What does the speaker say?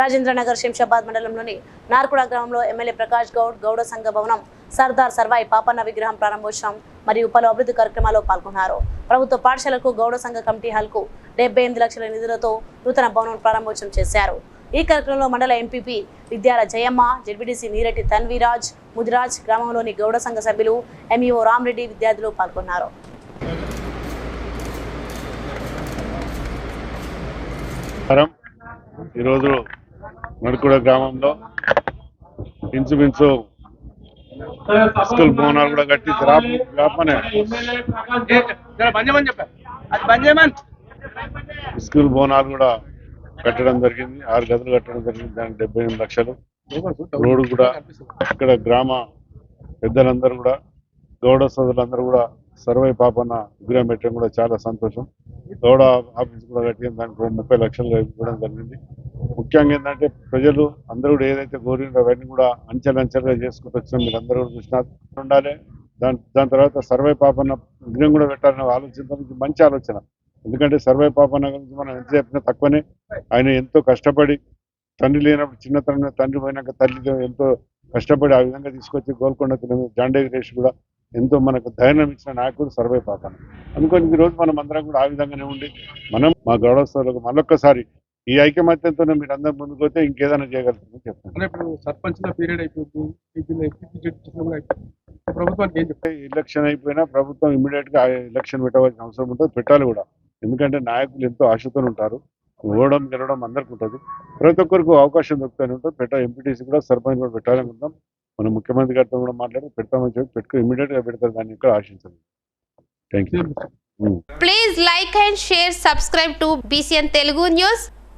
రాజేంద్రనగర్ శంషాబాద్ మండలంలోని నార్కుడ గ్రామంలో ఎమ్మెల్యే ప్రకాష్ గౌడ్ గౌడ సంఘ భవనం సర్దార్ సర్వాయి పాపన్న విగ్రహం ప్రారంభోత్సవం మరియు పలు అభివృద్ధి కార్యక్రమాల్లో పాల్గొన్నారు. ప్రభుత్వ పాఠశాలకు గౌడ సంఘ కమిటీ హాల్కు డెబ్బై ఎనిమిది లక్షల నిధులతో నూతన భవనం ప్రారంభోత్సవం చేశారు. ఈ కార్యక్రమంలో మండల ఎంపీపీ విద్యాల జయమ్మ జెడ్బీటీసీ నీరెడ్డి తన్వీరాజ్ ముదిరాజ్ గ్రామంలోని గౌడ సంఘ సభ్యులు ఎంఈఓ రామ్రెడ్డి విద్యార్థులు పాల్గొన్నారు. ఈరోజు నడుకుడ గ్రామంలో ఇంచుమించు స్కూల్ భవనాలు కూడా కట్టి గ్రామనే. స్కూల్ భవనాలు కూడా కట్టడం జరిగింది. ఆరు గదులు కట్టడం జరిగింది. దానికి డెబ్బై ఎనిమిది లక్షలు. రోడ్డు కూడా ఇక్కడ గ్రామ పెద్దలందరూ కూడా గౌడ సోదరులందరూ కూడా సర్వై పాపన విగ్రహం పెట్టడం కూడా చాలా సంతోషం. గౌడ ఆఫీస్ కూడా కట్టిన దానికి ముప్పై లక్షలు ఇవ్వడం జరిగింది. ముఖ్యంగా ఏంటంటే ప్రజలు అందరూ కూడా ఏదైతే కోరినారో అవన్నీ కూడా అంచెలంచెలుగా చేసుకుంటూ వచ్చినాం మీరు అందరూ కూడా చూసినా ఉండాలి. దాని దాని తర్వాత సర్వే పాపన్న విఘ్నం కూడా పెట్టాలనే ఆలోచించడం మంచి ఆలోచన. ఎందుకంటే సర్వే పాపన్న గురించి మనం ఎంత చెప్పినా తక్కువనే. ఆయన ఎంతో కష్టపడి తండ్రి లేనప్పుడు చిన్నతనంలో తండ్రి పోయినాక తల్లి ఎంతో కష్టపడి ఆ విధంగా తీసుకొచ్చి గోల్కొండ జాండే రేష్ కూడా ఎంతో మనకు ధైర్యం ఇచ్చిన నాయకుడు సర్వే పాపన అందుకని రోజు మనం అందరం కూడా ఆ విధంగానే ఉండి మనం మా గౌరవస్థలకు మళ్ళొక్కసారి ఈ ఐకమత్యంతోనే మీరు అందరం ముందుకు పోతే ఇంకేదైనా చేయగలుగుతుందని చెప్తాను. అంటే ఇప్పుడు సర్పంచ్ పీరియడ్ అయిపోతుంది చెప్తారు ఎలక్షన్ అయిపోయినా ప్రభుత్వం ఇమీడియట్గా ఎలక్షన్ పెట్టవలసిన అవసరం ఉంటుంది పెట్టాలి కూడా. ఎందుకంటే నాయకులు ఎంతో ఆశతో ఉంటారు ఓడడం గెలవడం అందరికి ఉంటుంది. ప్రతి ఒక్కరికి అవకాశం దొరుకుతూనే ఉంటుంది. పెట్ట ఎంపీటీసీ కూడా సర్పంచ్ కూడా పెట్టాలనుకుంటాం మన ముఖ్యమంత్రి గారితో కూడా మాట్లాడి పెడతామని చెప్పి పెట్టుకో ఇమీడియట్గా పెడతారు దాన్ని ఇక్కడ ఆశించండి. Thank you Please like and share, subscribe to BCN Telugu News.